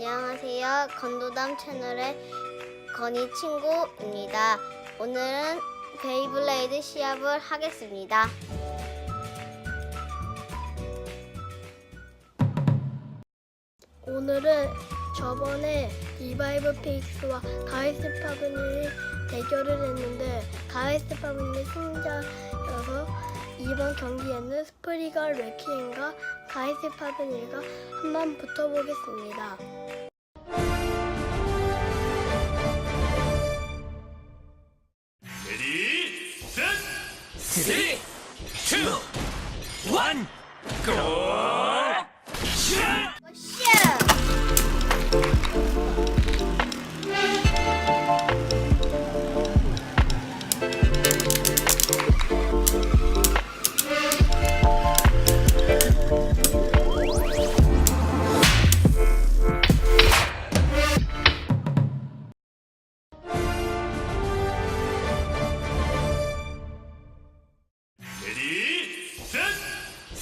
안녕하세요. 건도담 채널의 건이 친구입니다. 오늘은 베이블레이드 시합을 하겠습니다. 오늘은 저번에 리바이브 페이스와 가이스 파브닐이 대결을 했는데 가이스 파브닐이 승자여서 이번 경기에는 스프리가 레키엔과 가이스 파브닐과 한번 붙어보겠습니다. 레디 셋 쓰리 투 원 고!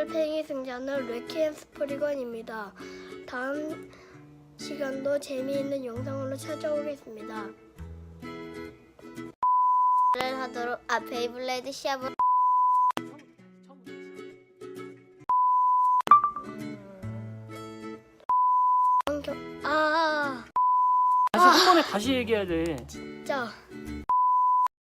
오늘 팽이 승자는 레키엔 스프리건입니다. 다음 시간도 재미있는 영상으로 찾아오겠습니다. 를 하도록 아 베이블레이드 시합을 경- 아, 다시 한 번에 다시 얘기해야 돼. 진짜